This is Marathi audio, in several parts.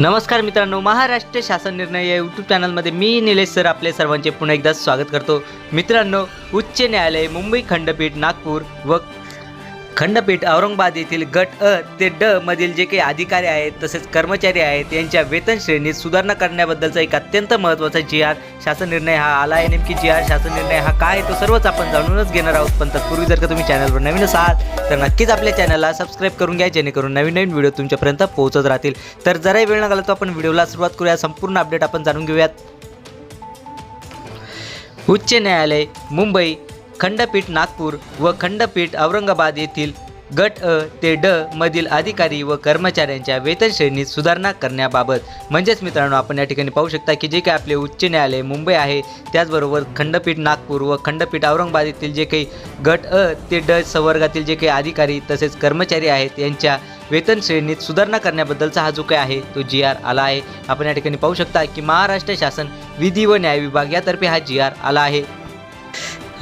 नमस्कार मित्रांनो महाराष्ट्र शासन निर्णय या यूट्यूब चॅनलमध्ये मी निलेश सर आपले सर्वांचे पुन्हा एकदा स्वागत करतो. मित्रांनो उच्च न्यायालय मुंबई खंडपीठ नागपूर व खंडपीठ औरंगाबाद येथील गट अ ते ड मधील जे काही अधिकारी आहेत तसेच कर्मचारी आहेत यांच्या वेतन श्रेणीत सुधारणा करण्याबद्दलचा एक अत्यंत महत्त्वाचा जी आर शासन निर्णय हा आला आहे नेमकी जी आर शासन निर्णय हा काय आहे तो सर्वच आपण जाणूनच घेणार आहोत. पण तत्पूर्वी जर का तुम्ही चॅनलवर नवीन असाल तर नक्कीच आपल्या चॅनलला सबस्क्राईब करून घ्या जेणेकरून नवीन नवीन व्हिडिओ तुमच्यापर्यंत पोहोचत राहतील. तर जराही वेळ न तो आपण व्हिडिओला सुरुवात करूया. संपूर्ण अपडेट आपण जाणून घेऊयात. उच्च न्यायालय मुंबई खंडपीठ नागपूर व खंडपीठ औरंगाबाद येथील गट अ ते ड मधील अधिकारी व कर्मचाऱ्यांच्या वेतन श्रेणीत सुधारणा करण्याबाबत. म्हणजेच मित्रांनो आपण या ठिकाणी पाहू शकता की जे काही आपले उच्च न्यायालय मुंबई आहे त्याचबरोबर खंडपीठ नागपूर व खंडपीठ औरंगाबाद येथील जे काही गट अ ते ड संवर्गातील जे काही अधिकारी तसेच कर्मचारी आहेत यांच्या वेतन श्रेणीत सुधारणा करण्याबद्दलचा हा जो काही आहे तो जी आर आला आहे. आपण या ठिकाणी पाहू शकता की महाराष्ट्र शासन विधी व न्याय विभाग यातर्फे हा जी आर आला आहे.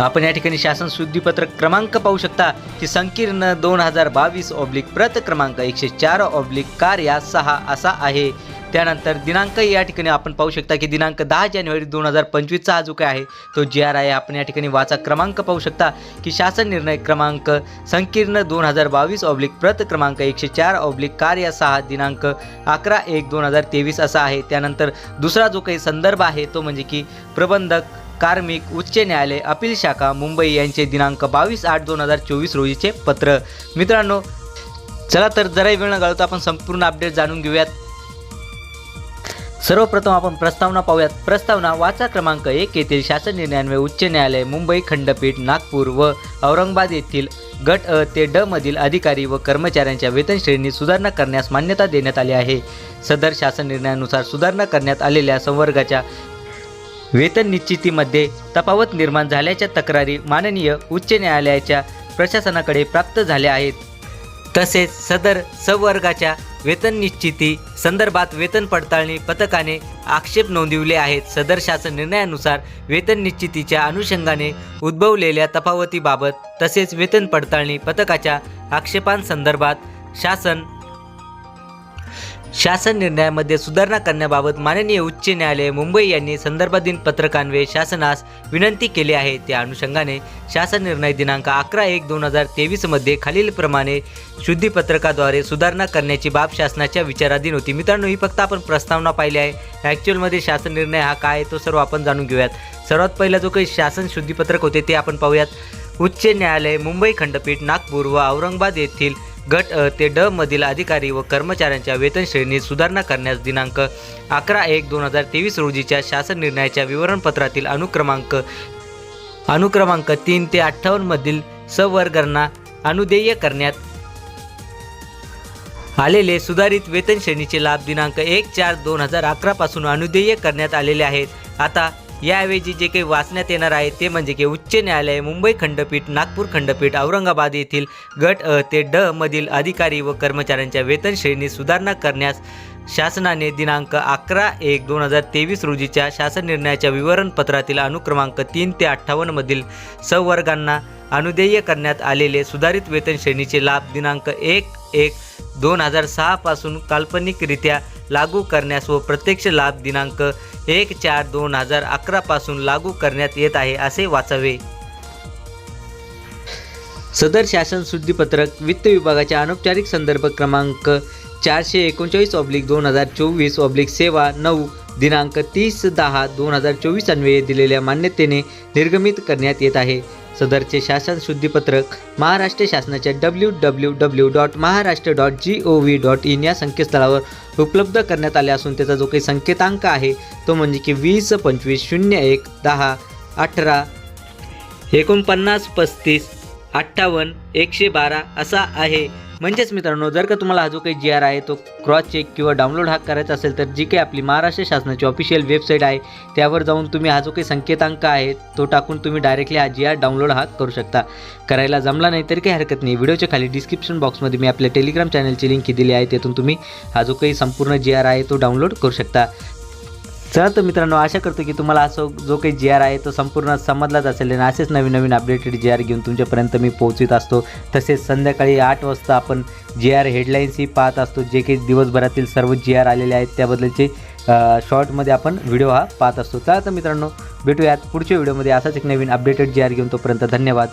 आपण या ठिकाणी शासन शुद्धीपत्रक क्रमांक पाहू शकता की संकीर्ण दोन हजार बावीस ऑब्लिक प्रत क्रमांक एकशे चार ऑब्लिक कार्या सहा असा आहे. त्यानंतर दिनांक या ठिकाणी आपण पाहू शकता की दिनांक दहा जानेवारी दोन हजार पंचवीसचा हा जो काय आहे तो जी आर आहे. आपण या ठिकाणी वाचा क्रमांक पाहू शकता की शासन निर्णय क्रमांक संकीर्ण दोन हजार बावीस ऑब्लिक प्रत क्रमांक एकशे चार ऑब्लिक कार्य सहा दिनांक अकरा एक दोन हजार तेवीस असा आहे. त्यानंतर दुसरा जो काही संदर्भ आहे तो म्हणजे की प्रबंधक कार्मिक उच्च न्यायालय अपील शाखा मुंबई यांचे दिनांक बावीस आठ दोन हजार चोवीस रोजीचे पत्र. मित्रांनो चला तर जराही वेळ न घालवता आपण संपूर्ण अपडेट जाणून घेऊयात. सर्वप्रथम आपण प्रस्तावना पाहूयात. प्रस्तावना वाचा क्रमांक एक येथील शासन निर्णयान्वये उच्च न्यायालय मुंबई खंडपीठ नागपूर व औरंगाबाद येथील गट अ ते ड मधील अधिकारी व कर्मचाऱ्यांच्या वेतन श्रेणीत सुधारणा करण्यास मान्यता देण्यात आली आहे. सदर शासन निर्णयानुसार सुधारणा करण्यात आलेल्या संवर्गाच्या वेतन निश्चितीमध्ये तफावत निर्माण झाल्याच्या तक्रारी माननीय उच्च न्यायालयाच्या प्रशासनाकडे प्राप्त झाल्या आहेत. तसेच सदर संवर्गाच्या वेतन निश्चिती संदर्भात वेतन पडताळणी पथकाने आक्षेप नोंदविले आहेत. सदर शासन निर्णयानुसार वेतन निश्चितीच्या अनुषंगाने उद्भवलेल्या तफावतीबाबत तसेच वेतन पडताळणी पथकाच्या आक्षेपांसंदर्भात शासन शासन निर्णयामध्ये सुधारणा करण्याबाबत माननीय उच्च न्यायालय मुंबई यांनी संदर्भाधीन पत्रकान्वये शासनास विनंती केली आहे. त्या अनुषंगाने शासन निर्णय दिनांक अकरा एक दोन हजार तेवीसमध्ये खालीलप्रमाणे शुद्धीपत्रकाद्वारे सुधारणा करण्याची बाब शासनाच्या विचाराधीन होती. मित्रांनो ही फक्त आपण प्रस्तावना पाहिली आहे. ॲक्च्युअलमध्ये शासन निर्णय हा काय आहे तो सर्व आपण जाणून घेऊयात. सर्वात पहिला जो काही शासन शुद्धीपत्रक होते ते आपण पाहूयात. उच्च न्यायालय मुंबई खंडपीठ नागपूर व औरंगाबाद येथील गट अ ते ड मधील अधिकारी व कर्मचाऱ्यांच्या वेतन श्रेणीत सुधारणा करण्यास दिनांक अकरा एक दोन हजार तेवीस रोजीच्या शासन निर्णयाच्या विवरणपत्रातील अनुक्रमांक अनुक्रमांक तीन ते अठ्ठावन्नमधील संवर्गांना अनुदेय करण्यात आलेले सुधारित वेतन श्रेणीचे लाभ दिनांक एक चार दोन हजार अकरापासून अनुदेय करण्यात आलेले आहेत. आता याऐवजी जे काही वाचण्यात येणार आहे ते म्हणजे की उच्च न्यायालय मुंबई खंडपीठ नागपूर खंडपीठ औरंगाबाद येथील गट अ ते ड मधील अधिकारी व कर्मचाऱ्यांच्या वेतन श्रेणीत सुधारणा करण्यास शासनाने दिनांक अकरा एक दोन हजार तेवीस रोजीच्या शासन निर्णयाच्या विवरणपत्रातील अनुक्रमांक तीन ते अठ्ठावन्नमधील संवर्गांना अनुदेय करण्यात आलेले सुधारित वेतन श्रेणीचे लाभ दिनांक एक एक दोन हजार सहापासून काल्पनिकरित्या लागू करण्यास व प्रत्यक्ष लाभ दिनांक एक चार दोन हजार अकरापासून लागू करण्यात येत आहे असे वाचावे. सदर शासन शुद्धीपत्रक वित्त विभागाच्या अनौपचारिक संदर्भ क्रमांक चारशे एकोणचाळीस ऑब्लिक दोन हजार चोवीस ऑब्लिक सेवा नऊ दिनांक तीस दहा दोन हजार चोवीस अन्वये दिलेल्या मान्यतेने निर्गमित करण्यात येत आहे. सदरचे शासन शुद्धीपत्रक महाराष्ट्र शासनाच्या W W W dot Maharashtra dot G O V dot in या संकेतस्थळावर उपलब्ध करण्यात आले असून त्याचा जो काही संकेतांक आहे तो म्हणजे की वीस पंचवीस शून्य एक दहा अठरा एकोणपन्नास पस्तीस अठ्ठावन्न एकशे बारा असा आहे. म्हणजेच मित्रांनो जर का तुम्हाला हा जो काही जी आर आहे तो क्रॉस चेक किंवा डाउनलोड हा करायचा असेल तर जी काही आपली महाराष्ट्र शासनाची ऑफिशियल वेबसाईट आहे त्यावर जाऊन तुम्ही हा जो काही संकेतांक आहे तो टाकून तुम्ही डायरेक्टली हा जी आर डाउनलोड हा करू शकता. करायला जमला नाही तरी काही हरकत नाही. व्हिडिओच्या खाली डिस्क्रिप्शन बॉक्समध्ये मी आपल्या टेलिग्राम चॅनलची लिंक दिली आहे त्यातून तुम्ही हा जो काही संपूर्ण जी आर आहे तो डाउनलोड करू शकता. चला तर मित्रांनो आशा करतो की तुम्हाला असं जो काही जी आर आहे तो संपूर्ण समजलाच असेल. आणि असेच नवीन नवीन अपडेटेड जी आर घेऊन तुमच्यापर्यंत मी पोहोचवित असतो. तसेच संध्याकाळी आठ वाजता आपण जी आर हेडलाईन्सही पाहत असतो. जे काही दिवसभरातील सर्व जी आर आलेले आहेत त्याबद्दलचे शॉर्टमध्ये आपण व्हिडिओ हा पाहत असतो. चला तर मित्रांनो भेटूयात पुढच्या व्हिडिओमध्ये असाच एक नवीन अपडेटेड जी आर घेऊन तोपर्यंत धन्यवाद.